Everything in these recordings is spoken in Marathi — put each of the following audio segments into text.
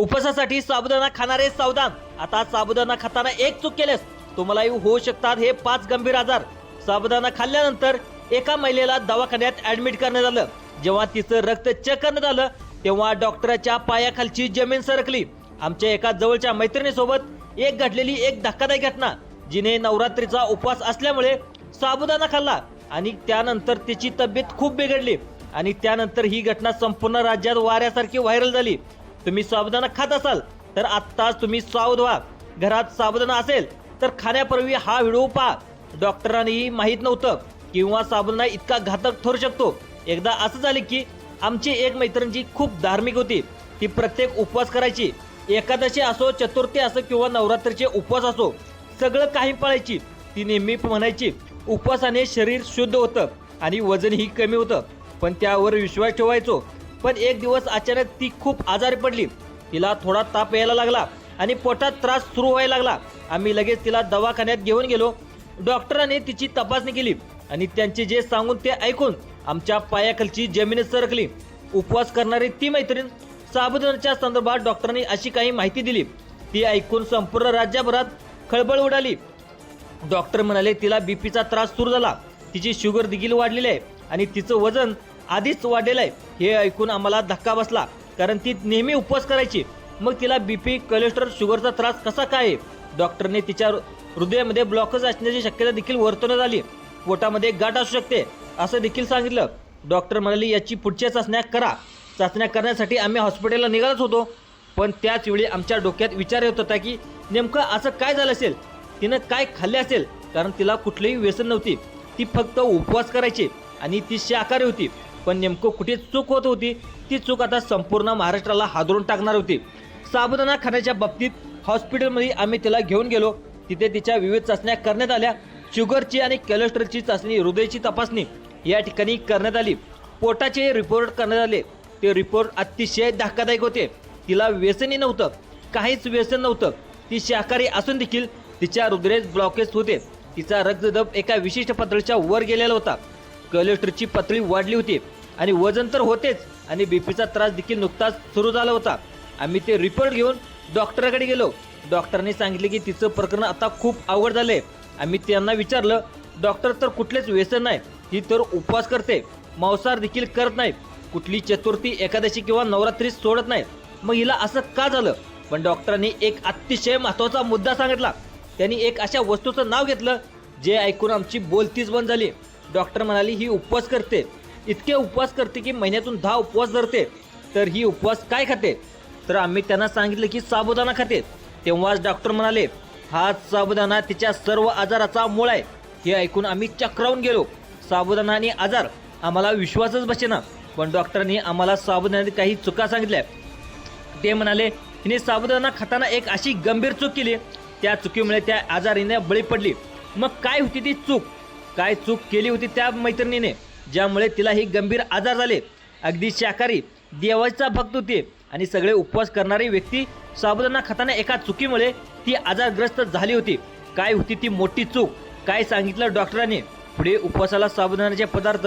उपवासासाठी साबुदाणा खाणारे सावधान. आता साबुदाणा खाताना एक चूक केल्यास तुम्हालाही होऊ शकतात हे पाच गंभीर आजार. साबुदाणा खाल्ल्यानंतर एका महिलेला दवाखान्यात ऍडमिट करण्यात आलं. जेव्हा तिचं रक्त चेक करण्यात आलं तेव्हा डॉक्टराच्या पायाखालची जमीन सरकली. आमच्या एका जवळच्या मैत्रिणीसोबत एक घडलेली एक धक्कादायक घटना जिने नवरात्रीचा उपवास असल्यामुळे साबुदाणा खाल्ला आणि त्यानंतर तिची तब्येत खूप बिघडली आणि त्यानंतर ही घटना संपूर्ण राज्यात वाऱ्यासारखी व्हायरल झाली. तुम्ही साबुदाणा खात असाल तर आत्ताच तुम्ही सावध व्हा. घरात साबुदाणा असेल तर खाण्यापूर्वी हा व्हिडिओ पहा. डॉक्टरांनीही माहीत नव्हतं किंवा साबुदाणा इतका घातक ठरू शकतो. एकदा असं झाले की आमची एक मैत्रीण जी खूप धार्मिक होती. ती प्रत्येक उपवास करायची. एकादशी असो चतुर्थी असो किंवा नवरात्रीचे उपवास असो सगळं काही पाळायची. ती नेहमी म्हणायची उपवासाने शरीर शुद्ध होतं आणि वजनही कमी होतं पण त्यावर विश्वास ठेवायचो. पण एक दिवस अचानक ती खूप आजारी पडली. तिला थोडा ताप यायला लागला आणि पोटात त्रास सुरू व्हायला लागला. आम्ही लगेच तिला दवाखान्यात घेऊन गेलो. डॉक्टरांनी तिची तपासणी केली आणि त्यांचे जे सांगून ते ऐकून आमच्या पायाखालची जमीन सरकली. उपवास करणारी ती मैत्रीण साबुदाण्याच्या संदर्भात डॉक्टरांनी अशी काही माहिती दिली. ती ऐकून संपूर्ण राज्यभरात खळबळ उडाली. डॉक्टर म्हणाले तिला बीपीचा त्रास सुरू झाला. तिची शुगर देखील वाढलेली आहे आणि तिचं वजन आधीच वाढलेलं आहे. हे ऐकून आम्हाला धक्का बसला कारण ती नेहमी उपवास करायची. मग तिला बीपी कोलेस्ट्रॉल शुगरचा त्रास कसा काय आहे? डॉक्टरने तिच्या हृदयामध्ये ब्लॉकच असण्याची शक्यता देखील वर्तवण्यात आली. पोटामध्ये गाठ असू शकते असं देखील सांगितलं. डॉक्टर म्हणाले याची पुढच्या चाचण्या करा. चाचण्या करण्यासाठी आम्ही हॉस्पिटलला निघालच होतो. पण त्याच वेळी आमच्या डोक्यात विचार येत होता की नेमकं असं काय झालं असेल? तिनं काय खाल्ले असेल? कारण तिला कुठलीही व्यसन नव्हती. ती फक्त उपवास करायची आणि ती शाकाहारी होती. पण नेमकं कुठे चूक होत होती? ती चूक आता संपूर्ण महाराष्ट्राला हादरून टाकणार होती. साबुदाणा खाण्याच्या बाबतीत हॉस्पिटलमध्ये आम्ही तिला घेऊन गेलो. तिथे तिच्या विविध चाचण्या करण्यात आल्या. शुगरची आणि कोलेस्ट्रॉलची चाचणी हृदयाची तपासणी या ठिकाणी करण्यात आली. पोटाचे रिपोर्ट करण्यात आले. ते रिपोर्ट अतिशय धक्कादायक होते. तिला व्यसनही नव्हतं. काहीच व्यसन नव्हतं. ती शाकाहारी असून देखील तिच्या हृदयच ब्लॉकेज होते. तिचा रक्तदब एका विशिष्ट पातळीच्या वर गेलेला होता. कोलेस्ट्रॉलची पातळी वाढली होती आणि वजन तर होतेच आणि बीपीचा त्रास देखील नुकताच सुरू झाला होता. आम्ही ते रिपोर्ट घेऊन डॉक्टराकडे गेलो. डॉक्टरांनी सांगितले की तिचं प्रकरण आता खूप अवघड आहे आम्ही त्यांना विचारलं डॉक्टर तर कुठलेच व्यसन नाही ही तर उपवास करते मांसाहार देखील करत नाही कुठली चतुर्थी एकादशी किंवा नवरात्री सोडत नाही. मग हिला असं का झालं? पण डॉक्टरांनी एक अतिशय महत्त्वाचा मुद्दा सांगितला. त्यांनी एक अशा वस्तूचं नाव घेतलं जे ऐकून आमची बोलतीच बंद झाली. डॉक्टर म्हणाली ही उपवास करते. इतके उपवास करते की महिन्यातून दहा उपवास धरते. तर ही उपवास काय खाते? तर आम्ही त्यांना सांगितलं की साबुदाणा खाते. तेव्हाच डॉक्टर म्हणाले हा साबुदाणा तिच्या सर्व आजाराचा मूळ आहे. हे ऐकून आम्ही चक्रावून गेलो. साबुदाणा आणि आजार आम्हाला विश्वासच बसेना. पण डॉक्टरांनी आम्हाला साबुदाण्यात काही चुका सांगितल्या. ते म्हणाले तिने साबुदाणा खाताना एक अशी गंभीर चूक केली. त्या चुकीमुळे त्या आजारीने बळी पडली. मग काय होती ती चूक? काय चूक केली होती त्या मैत्रिणीने ज्यामुळे तिला ही गंभीर आजार झाले. अगदी शाकाहारी देवाचा भक्त होते आणि सगळे उपवास करणारी व्यक्ती साबुदाणा खाताना एका चुकीमुळे ती आजारग्रस्त झाली होती. काय होती ती मोठी चूक? काय सांगितलं डॉक्टरांनी? पुढे उपवासाला साबुदाण्याचे पदार्थ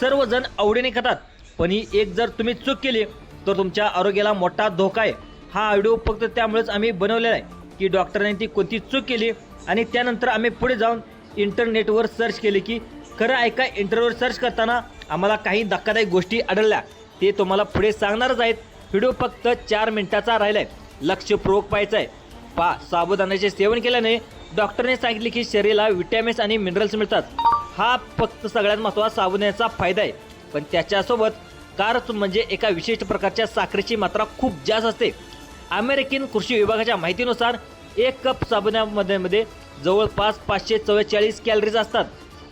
सर्वजण आवडीने खातात. पण ही एक जर तुम्ही चूक केली तर तुमच्या आरोग्याला मोठा धोका आहे. हा व्हिडिओ फक्त त्यामुळेच आम्ही बनवलेला आहे की डॉक्टरांनी ती कोणती चूक केली आणि त्यानंतर आम्ही पुढे जाऊन इंटरनेटवर सर्च केले की खरं ऐका इंटरनेटवर सर्च करताना आम्हाला काही धक्कादायक गोष्टी आढळल्या. ते तुम्हाला पुढे सांगणारच आहेत. व्हिडिओ फक्त चार मिनिटाचा राहिलाय. लक्षपूर्वक पाहायचा आहे. पा साबुदाण्याचे सेवन केल्याने डॉक्टरने सांगितले की शरीराला विटॅमिन्स आणि मिनरल्स मिळतात. हा फक्त सगळ्यात महत्त्वाचा साबुदाण्याचा फायदा आहे. पण त्याच्यासोबत कारच म्हणजे एका विशिष्ट प्रकारच्या साखरेची मात्रा खूप जास्त असते. अमेरिकन कृषी विभागाच्या माहितीनुसार एक कप साबुदाण्यामध्ये मध्ये जवळपास पाचशे चव्वेचाळीस कॅलरीज असतात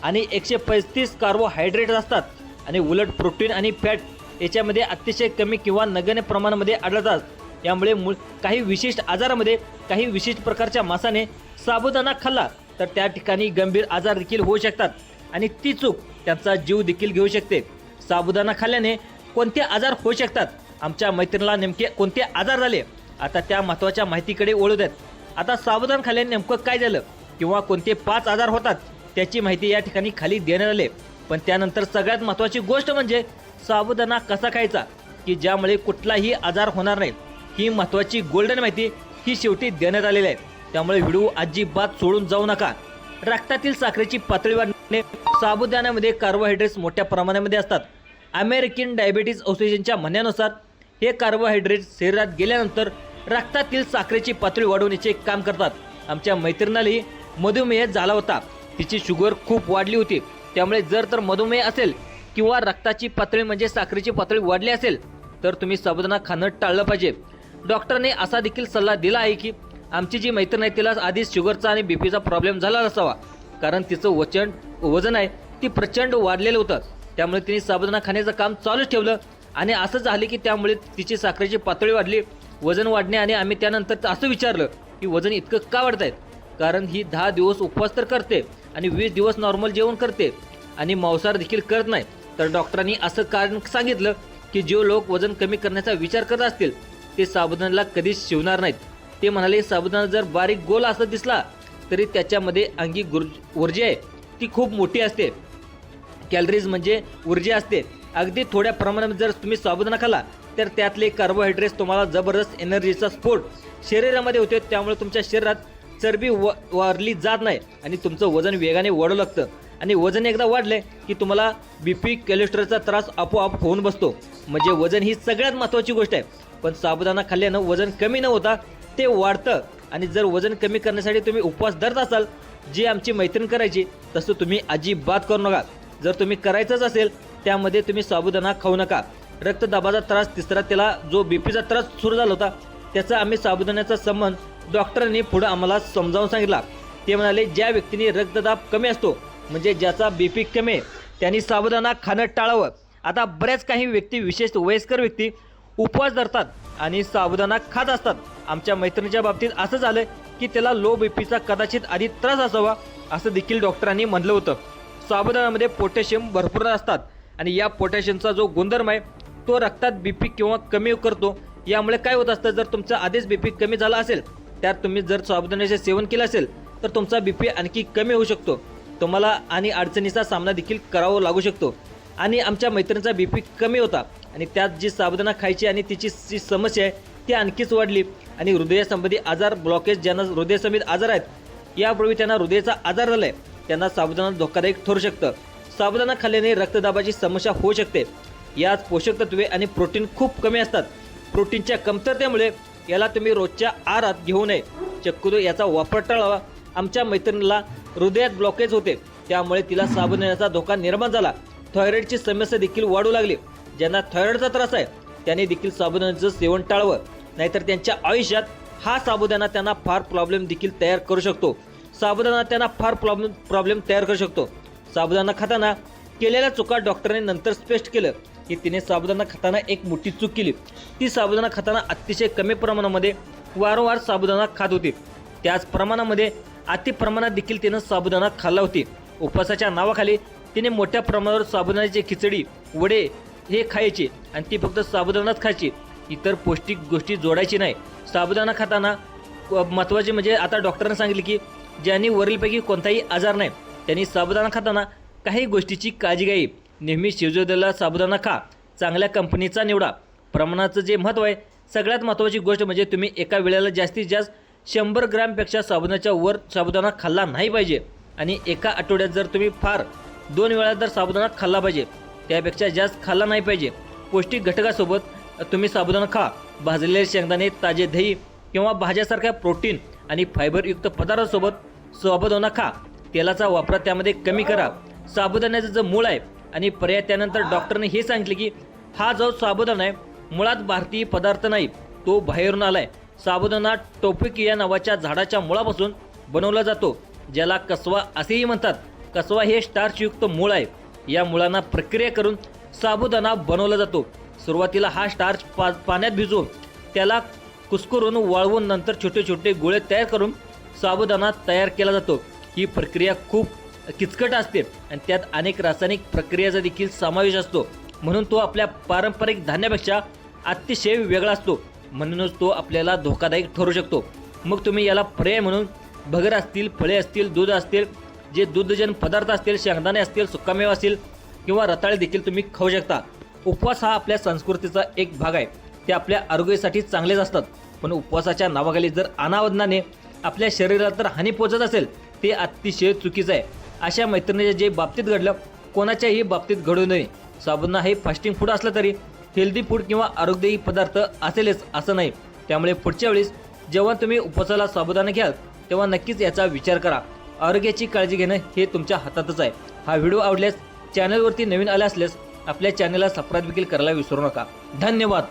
आणि एकशे पस्तीस कार्बोहायड्रेट असतात. आणि उलट प्रोटीन आणि फॅट याच्यामध्ये अतिशय कमी किंवा नगण्य प्रमाणामध्ये आढळतात. यामुळे मूळ काही विशिष्ट आजारामध्ये काही विशिष्ट प्रकारच्या मासाने साबुदाणा खाल्ला तर त्या ठिकाणी गंभीर आजार देखील होऊ शकतात. आणि ती चूक त्यांचा जीव देखील घेऊ शकते. साबुदाणा खाल्ल्याने कोणते आजार होऊ शकतात? आमच्या मैत्रिणीला नेमके कोणते आजार झाले? आता त्या महत्त्वाच्या माहितीकडे ओळख द्यात आता सावधान खाल्ल्याने नेमकं काय झालं? किंवा कोणते पाच आजार होतात? त्याची माहिती या ठिकाणी खाली देण्यात आले. पण त्यानंतर सगळ्यात महत्त्वाची गोष्ट म्हणजे साबुदाणा कसा खायचा? की ज्यामुळे कुठलाही आजार होणार नाही? ही महत्त्वाची गोल्डन माहिती ही शेवटी देण्यात आलेली आहे. त्यामुळे व्हिडिओ अजिबात सोडून जाऊ नका. रक्तातील साखरेची पातळी वाढणे साबुदाण्यामध्ये कार्बोहायड्रेट्स मोठ्या प्रमाणामध्ये असतात. अमेरिकन डायबिटीज असोसिएशनच्या म्हणण्यानुसार हे कार्बोहायड्रेट्स शरीरात गेल्यानंतर रक्तातील साखरेची पातळी वाढवण्याचे काम करतात. आमच्या मैत्रिणालाही मधुमेह झाला होता. तिची शुगर खूप वाढली होती. त्यामुळे जर तर मधुमेह असेल किंवा रक्ताची पातळी म्हणजे साखरेची पातळी वाढली असेल तर तुम्ही साबुदाणा खाणं टाळलं पाहिजे. डॉक्टरने असा देखील सल्ला दिला आहे की आमची जी मैत्रीण आहे तिला आधीच शुगरचा आणि बीपीचा प्रॉब्लेम झाला असावा कारण तिचं वचन वजन आहे ती प्रचंड वाढलेलं होतं. त्यामुळे तिने साबुदाणा खाण्याचं काम चालूच ठेवलं आणि असं झालं की त्यामुळे तिची साखरेची पातळी वाढली. वजन वाढणे आणि आम्ही त्यानंतर असं विचारलं की वजन इतकं का वाढत कारण ही दहा दिवस उपवास तर करते आणि वीस दिवस नॉर्मल जेवण करते आणि मांसाहार देखील करत नाही. तर डॉक्टरांनी असं कारण सांगितलं की जे लोक वजन कमी करण्याचा विचार करत असतील ते साबुदाणाला कधीच शिवणार नाहीत. ते म्हणाले साबुदाणा जर बारीक गोल असं दिसला तरी त्याच्यामध्ये अंगी गुर ऊर्जा आहे. ती खूप मोठी असते. कॅलरीज म्हणजे ऊर्जा असते. अगदी थोड्या प्रमाणात जर तुम्ही साबुदाणा खाला तर त्यातले कार्बोहायड्रेट्स तुम्हाला जबरदस्त एनर्जीचा स्फोट शरीरामध्ये होते त्यामुळे तुमच्या शरीरात चरबी व वाढली जात नाही आणि तुमचं वजन वेगाने वाढू लागतं. आणि वजन एकदा वाढले की तुम्हाला बी पी कोलेस्ट्रॉलचा त्रास आपोआप होऊन बसतो. म्हणजे वजन ही सगळ्यात महत्त्वाची गोष्ट आहे. पण साबुदाणा खाल्ल्यानं वजन कमी न होता ते वाढतं. आणि जर वजन कमी करण्यासाठी तुम्ही उपवास धरत असाल जी आमची मैत्रीण करायची तसं तुम्ही अजिबात करू नका. जर तुम्ही करायचंच असेल त्यामध्ये तुम्ही साबुदाणा खाऊ नका. रक्तदाबाचा त्रास तिसरा त्याला जो बीपीचा त्रास सुरू झाला होता त्याचा आम्ही साबुदाण्याचा संबंध डॉक्टरांनी पुढं आम्हाला समजावून सांगितला. ते म्हणाले ज्या व्यक्तीने रक्तदाब कमी असतो म्हणजे ज्याचा बीपी कमी आहे त्यांनी साबुदाणा खाणं टाळावं. आता बऱ्याच काही व्यक्ती विशेष वयस्कर व्यक्ती उपवास धरतात आणि साबुदाणा खात असतात. आमच्या मैत्रिणीच्या बाबतीत असं झालं की त्याला लो बीपीचा कदाचित आधी त्रास असावा असं देखील डॉक्टरांनी म्हटलं होतं. साबुदाण्यामध्ये पोटॅशियम भरपूर असतात आणि या पोटॅशियमचा जो गुणधर्म आहे तो रक्तात बीपी किंवा कमी करतो यामुळे काय होत असतं जर तुमचा आधीच बीपी कमी झाला असेल त्यात तुम्ही जर साबुदाण्याचे सेवन केलं असेल तर तुमचा बीपी आणखी कमी होऊ शकतो. तुम्हाला आणि अडचणीचा सामना देखील करावा लागू शकतो. आणि आमच्या मैत्रिणीचा बीपी कमी होता आणि त्यात जी साबुदाणा खायची आणि तिची जी समस्या आहे ती आणखीच वाढली. आणि हृदयासंबंधी आजार ब्लॉकेज ज्यांना हृदयासंबंधित आजार आहेत यापूर्वी त्यांना हृदयाचा आजार झाला आहे त्यांना साबुदाणा धोकादायक ठरू शकतं. साबुदाणा खाल्ल्याने रक्तदाबाची समस्या होऊ शकते. यात पोषक तत्वे आणि प्रोटीन खूप कमी असतात. प्रोटीनच्या कमतरतेमुळे याला तुम्ही रोजच्या आहारात घेऊ नये. शक्यतो याचा वापर टाळावा. आमच्या मैत्रिणीला हृदयात ब्लॉकेज होते. त्यामुळे तिला साबुदाण्याचा धोका निर्माण झाला. थायरॉईडची समस्या देखील वाढू लागली. ज्यांना थायरॉईडचा त्रास आहे त्यांनी देखील साबुदाण्याचं सेवन टाळावं. नाहीतर त्यांच्या आयुष्यात हा साबुदाणा त्यांना फार प्रॉब्लेम देखील तयार करू शकतो. साबुदाणा त्यांना फार प्रॉब्लेम प्रॉब्लेम तयार करू शकतो. साबुदाणा खाताना केलेल्या चुका डॉक्टरने नंतर स्पष्ट केलं. की तिने साबुदाणा खाताना एक मोठी चूक केली. ती साबुदाणा खाताना अतिशय कमी प्रमाणामध्ये वारंवार साबुदाणा खात होती. त्याच प्रमाणामध्ये अति प्रमाणात देखील तिनं साबुदाणा खाल्ला होती. उपवासाच्या नावाखाली तिने मोठ्या प्रमाणावर साबुदाण्याची खिचडी वडे हे खायचे आणि ती फक्त साबुदाणाच खायची. इतर पौष्टिक गोष्टी जोडायची नाही. साबुदाणा खाताना महत्त्वाचे म्हणजे आता डॉक्टरांनी सांगितले की ज्यांनी वरीलपैकी कोणताही आजार नाही त्यांनी साबुदाणा खाताना काही गोष्टीची काळजी घ्यावी. नेहमी शिवजोदला साबुदाणा खा चांगल्या कंपनीचा निवडा. प्रमाणाचं जे महत्त्व आहे सगळ्यात महत्त्वाची गोष्ट म्हणजे तुम्ही एका वेळेला जास्तीत जास्त शंभर ग्रॅमपेक्षा साबुदाण्याच्या वर साबुदाणा खाल्ला नाही पाहिजे. आणि एका आठवड्यात जर तुम्ही फार दोन वेळा जर साबुदाणा खाल्ला पाहिजे त्यापेक्षा जास्त खाल्ला नाही पाहिजे. पौष्टिक घटकासोबत तुम्ही साबुदाणा खा. भाजलेले शेंगदाणे ताजे दही किंवा भाज्यासारख्या प्रोटीन आणि फायबरयुक्त पदार्थासोबत साबुदाणा खा. तेलाचा वापर त्यामध्ये कमी करा. साबुदाण्याचं जे मूळ आहे आणि पर्याय त्यानंतर डॉक्टरने हे सांगितले की हा जो साबुदाणा आहे मुळात भारतीय पदार्थ नाही तो बाहेरून आलाय. साबुदाणा टोपिक या नावाच्या झाडाच्या मुळापासून बनवला जातो ज्याला कसवा असेही म्हणतात. कसवा हे स्टार्चयुक्त मूळ आहे. या मुळांना प्रक्रिया करून साबुदाणा बनवला जातो. सुरुवातीला हा स्टार्च पा पाण्यात भिजवून त्याला कुस्करून वाळवून नंतर छोटे छोटे गोळे तयार करून साबुदाणा तयार केला जातो. ही प्रक्रिया खूप किचकट असते आणि त्यात अनेक रासायनिक प्रक्रियेचा देखील समावेश असतो. म्हणून तो आपल्या पारंपरिक धान्यापेक्षा अतिशय वेगळा असतो. म्हणूनच तो आपल्याला धोकादायक ठरू शकतो. मग तुम्ही याला पर्याय म्हणून भगर असतील फळे असतील दूध असतील जे दुग्धजन पदार्थ असतील शेंगदाणे असतील सुकामेव असतील किंवा रताळे देखील तुम्ही खाऊ शकता. उपवास हा आपल्या संस्कृतीचा एक भाग आहे. ते आपल्या आरोग्यासाठी चांगलेच असतात. पण उपवासाच्या नावाखाली जर अनावधानाने आपल्या शरीराला तर हानी पोचत असेल ते अतिशय चुकीचं आहे. अशा मैत्रिणीच्या जे बाबतीत घडलं कोणाच्याही बाबतीत घडू नये. साबुदाणा हे फास्टिंग फूड असलं तरी हेल्दी फूड किंवा आरोग्यदायी पदार्थ असेलच असं नाही. त्यामुळे पुढच्या वेळेस जेव्हा तुम्ही उपवासाला साबुदाणा घ्याल तेव्हा नक्कीच याचा विचार करा. आरोग्याची काळजी घेणं हे तुमच्या हातातच आहे. हा व्हिडिओ आवडल्यास चॅनलवरती नवीन आला असल्यास आपल्या चॅनलला सबस्क्राईब देखील करायला विसरू नका. धन्यवाद!